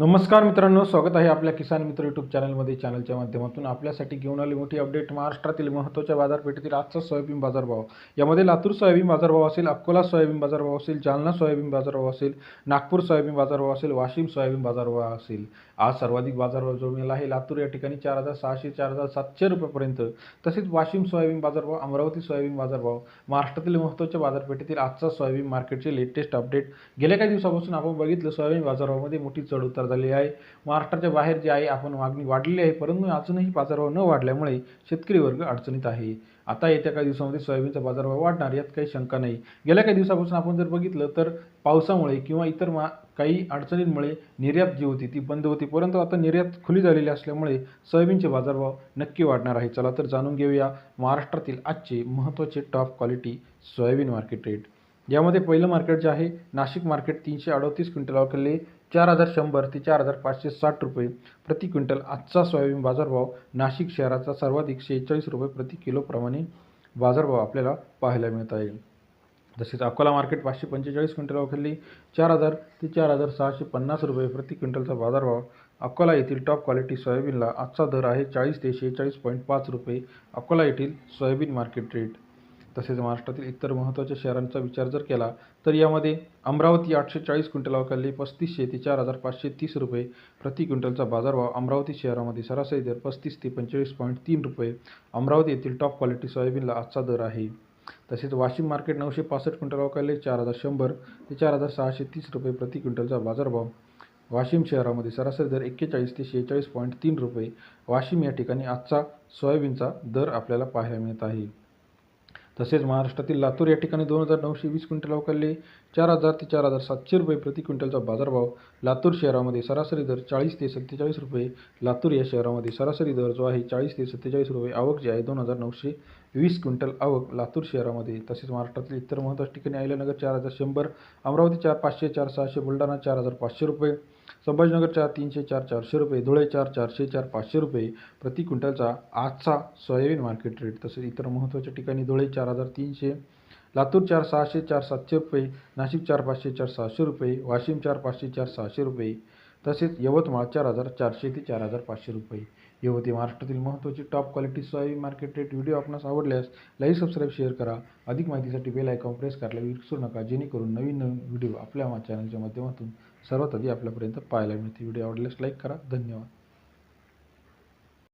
नमस्कार मित्रांनो स्वागत आहे आपल्या किसान मित्र यूट्यूब चॅनलमध्ये चॅनलच्या माध्यमातून. आपल्यासाठी घेऊन आली मोठी अपडेट महाराष्ट्रातील महत्त्वाच्या बाजारपेठेतील आजचा सोयाबीन बाजारभाव. यामध्ये लातूर सोयाबीन बाजारभाव असेल अकोला सोयाबीन बाजारभाव असेल जालना सोयाबीन बाजारभाव असेल नागपूर सोयाबीन बाजारभाव असेल वाशिम सोयाबीन बाजारभाव असेल. आज सर्वाधिक बाजारभाव जोडलेला आहे लातूर. या ठिकाणी चार हजार सहाशे चार हजार सातशे रुपयापर्यंत तसेच वाशिम सोयाबीन बाजारभाव अमरावती सोयाबीन बाजारभाव महाराष्ट्रातील महत्त्वाच्या बाजारपेठेतील आजचा सोयाबीन मार्केटचे लेटेस्ट अपडेट गेल्या काही दिवसापासून आपण बघितलं सोयाबीन बाजारभावामध्ये मोठी चढ झालेली झाली आहे. महाराष्ट्राच्या बाहेर जे आहे आपण मागणी वाढलेली आहे परंतु अजूनही बाजारभाव न वाढल्यामुळे शेतकरी वर्ग अडचणीत आहे. आता येत्या काही दिवसामध्ये सोयाबीनचा बाजारभाव वाढणार यात काही शंका नाही. गेल्या काही दिवसापासून आपण जर बघितलं तर पावसामुळे किंवा इतर मा काही अडचणींमुळे निर्यात जी होती ती बंद होती. परंतु आता निर्यात खुली झालेली असल्यामुळे सोयाबीनचे बाजारभाव नक्की वाढणार आहे चला तर जाणून घेऊया महाराष्ट्रातील आजचे महत्त्वाचे top quality soybean market rate यामध्ये पहिलं मार्केट जे आहे नाशिक मार्केट तीनशे अडतीस क्विंटल अवकले चार हजार शंभर ते चार हजार पाचशे साठ रुपये प्रति क्विंटल आजचा सोयाबीन बाजारभाव नाशिक शहराचा सर्वाधिक शेहेचाळीस रुपये प्रति किलोप्रमाणे बाजारभाव आपल्याला पाहायला मिळत आहे. तसेच अकोला मार्केट पाचशे पंचेचाळीस क्विंटल खाली चार हजार ते चार हजार सहाशे पन्नास रुपये प्रति क्विंटलचा बाजारभाव. अकोला येथील टॉप क्वालिटी सोयाबीनला आजचा दर आहे चाळीस ते शेहेचाळीस पॉईंट पाच रुपये. अकोला येथील सोयाबीन मार्केट रेट तसेच महाराष्ट्रातील इतर महत्त्वाच्या शहरांचा विचार जर केला तर यामध्ये अमरावती आठशे चाळीस क्विंटल अवकाली पस्तीसशे ते चार हजार पाचशे तीस रुपये प्रति क्विंटलचा बाजारभाव अमरावती शहरामध्ये सरासरी दर पस्तीस ते पंचेचाळीस पॉईंट तीन रुपये. अमरावती येथील टॉप क्वालिटी सोयाबीनला आजचा दर आहे. तसेच वाशिम मार्केट नऊशे पासष्ट क्विंटल अवकाले चार हजार शंभर ते चार हजार सहाशे तीस रुपये प्रति क्विंटलचा बाजारभाव. वाशिम शहरामध्ये सरासरी दर एक्केचाळीस ते शेहेचाळीस पॉईंट तीन रुपये. वाशिम या ठिकाणी आजचा सोयाबीनचा दर आपल्याला पाहायला मिळत आहे. तसेच महाराष्ट्रातील लातूर या ठिकाणी दोन हजार नऊशे वीस क्विंटल अवकाले चार हजार ते चार हजार सातशे रुपये प्रति क्विंटलचा बाजारभाव लातूर शहरामध्ये सरासरी दर चाळीस ते सत्तेचाळीस रुपये. लातूर या शहरामध्ये सरासरी दर जो आहे चाळीस ते सत्तेचाळीस रुपये. आवक जी आहे दोन हजार नऊशे वीस क्विंटल आवक लातूर शहरामध्ये तसेच महाराष्ट्रातील इतर महत्त्वाच्या ठिकाणी आयल्यानगर चार हजार शंभर अमरावती चार पाचशे चार सहाशे बुलढाणा चार हजार पाचशे रुपये संभाजीनगर चार तीनशे चार चारशे रुपये धुळे चार चारशे चार पाचशे रुपये प्रति क्विंटलचा आजचा सोयाबीन मार्केट रेट तसेच इतर महत्त्वाच्या ठिकाणी धुळे चार हजार तीनशे लातूर चार सहाशे चार सातशे रुपये नाशिक चार पाचशे चार सहाशे रुपये वाशिम चार पाचशे चार सहाशे रुपये तसेच यवतमाळ चार हजार चारशे ते चार हजार पाचशे रुपये. हे महाराष्ट्रातील महत्त्वाची top quality soybean market rate video आपणास आवडल्यास लाईक सबस्क्राईब शेअर करा. अधिक माहितीसाठी बेल आयकॉन प्रेस करायला विसरू नका. जेणेकरून नवीन नवीन व्हिडिओ आपल्या चॅनलच्या माध्यमातून सर्वात आधी आपल्यापर्यंत पाहायला मिळते व्हिडिओ आवडल्यास लाईक करा. धन्यवाद.